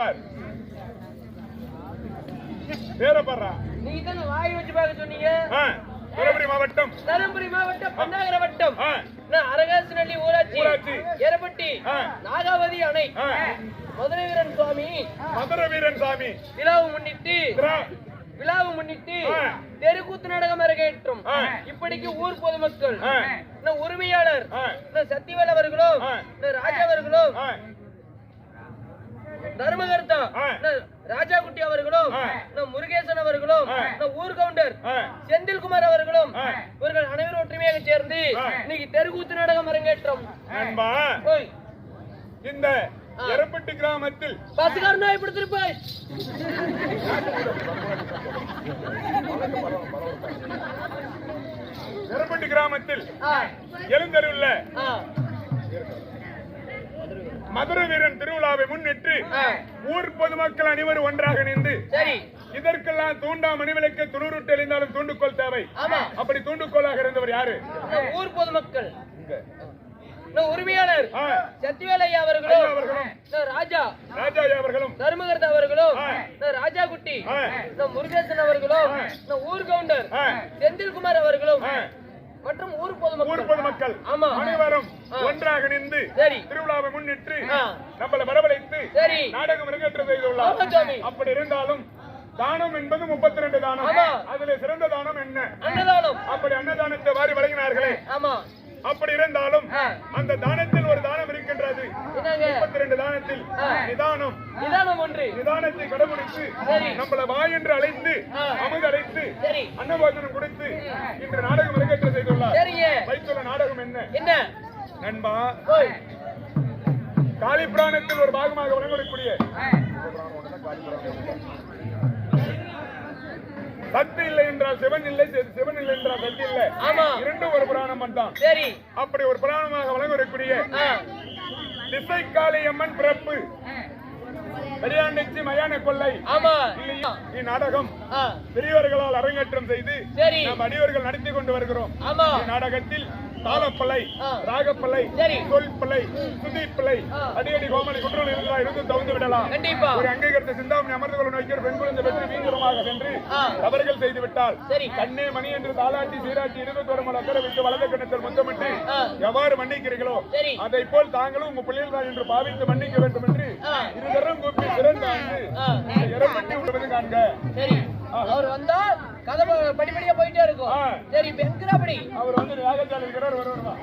பார். பேரை பாருடா. நீங்க தானே வாய் வச்சு பார்க்க சொன்னீங்க தருமபுரி மாவட்டம் தருமபுரி மாவட்டம் பெண்ணாகர வட்டம் அரகாசனஹள்ளி ஊராட்சி ஊராட்சி. எரப்பட்டி. நாகாவதி அணை. மதுரை வீரன் சுவாமி மதுர வீரன் சாமி விழாவை முன்னிட்டு விழாவை முன்னிட்டு. தெருக்கூத்து நாடகம் அரங்கேற்றும். இப்படிக்கு ஊர் பொதுமக்கள் உரிமையாளர் சத்திவேல் அவர்களும் ராஜா அவர்களும் தர்மகர்த்தா ராஜா குட்டி அவர்களும் முருகேசன் அவர்களும் ஊர் கவுண்டர். செந்தில்குமார் அவர்களும். இவர்கள் அனைவரும் ஒற்றுமையாக சேர்ந்து. இன்னைக்கு தெருக்கூத்து நாடகம் அரங்கேற்றம் இந்த. எரப்பட்டி கிராமத்தில் பஸ்காரனா இப்படி திருப்பாய் எரப்பட்டி கிராமத்தில். எழுந்தருள்ள. மதுரை வீரன் திருவிழாவை முன்னிட்டு. ஊர் பொதுமக்கள் அனைவரும் ஒன்றாக சரி. இதற்கெல்லாம் தூண்டா மணிவிளக்கு துணுருட்டு எழுந்தாலும் தூண்டுகோல் தேவை. அப்படி தூண்டுகோலாக இருந்தவர் யாரு? ஊர் பொதுமக்கள். உரிமையாளர் ஆ, சத்திவேல் ஐயா ஐயா அவர்களும். ராஜா ராஜா அவர்களும். தர்மகர்த்தா அவர்களும் ராஜா குட்டி முருகேசன் அவர்களும் ஊர் கவுண்டர் செந்தில்குமார் அவர்களும் மற்றும் ஊர் பொதுமக்கள். அனைவரும். ஒன்றாக நின்று. திருவிழாவை முன்னிட்டு. நம்மளை வரவழைத்து நாடகம் அரங்கேற்றம் ஆமா, செய்துள்ளார். அப்படி இருந்தாலும் தானம் என்பது முப்பத்தி ரெண்டு தானம். அதுல சிறந்த தானம் என்ன அன்னதானம் அப்படி அன்னதானத்தை வாரி வழங்கினார்களே ஆமா அப்படி இருந்தாலும். அந்த தானத்தில் ஒரு தானம் முப்பத்தி ரெண்டு தானத்தில் ஆ. நிதானம். நிதானம் ஒன்று. நிதானத்தை கடைபிடித்து சரி. நம்மள வா என்று அழைத்து. அமுது அழைத்து சரி. அன்னபோஜனம் கொடுத்து இன்று நாடகம் அரங்கேற்றம் செய்துள்ளார். சரிங்க. வைத்துள்ள நாடகம் என்ன? என்ன? நண்பா ஓய். காளி புராணத்தில் ஒரு பாகமாக வழங்கக்கூடிய சக்தி இல்லை என்றால் சிவன் இல்லை சிவன் இல்லை என்றால் சக்தி இல்லை. ஆமா. இரண்டும் ஒரு புராணம் தான் அப்படி ஒரு புராணமாக ஆ. திசை காளி அம்மன் பிறப்பு பெரியாண்டிச்சி மயான கொள்ளை. ஆமா. இல்லையா? பெரியவர்களால் அரங்கேற்றம் செய்து நம் அடியவர்கள் நடத்தி கொண்டு வருகிறோம். நாடகத்தில் சரி. சொல்பிள்ளை சுதிப்பிள்ளை ஆ. அடியடி கோமலி குற்றல் இருந்தால் இருந்து தகுந்து விடலாம். கண்டிப்பா. ஒரு அங்கீகரித்த சிந்தாமணி அமர்ந்து கொள்ள நோக்கிய பெண் குழந்தை பெற்று வீங்கரமாக சென்று. தவறுகள் செய்து விட்டால் கண்ணே மணி என்று தாளாட்டி சீராட்டி இருபத்தோரு மணி அக்கறை வைத்து வலது கண்ணத்தில் முத்தமிட்டு. எவ்வாறு மன்னிக்கிறீர்களோ அதை போல் தாங்களும் உங்க பிள்ளைகள் தான் என்று பாவித்து மன்னிக்க வேண்டும் என்று. இருதரம் கூப்பி ஆ. இறப்பட்டி விடுவது காண்க. சரி. அவர் வந்தா கதை ப- படிப்படியா போயிட்டே இருக்கும். சரி பெண்கிறபடி அவர் வந்து யாகச்சாலை இருக்கிறார் வருவார்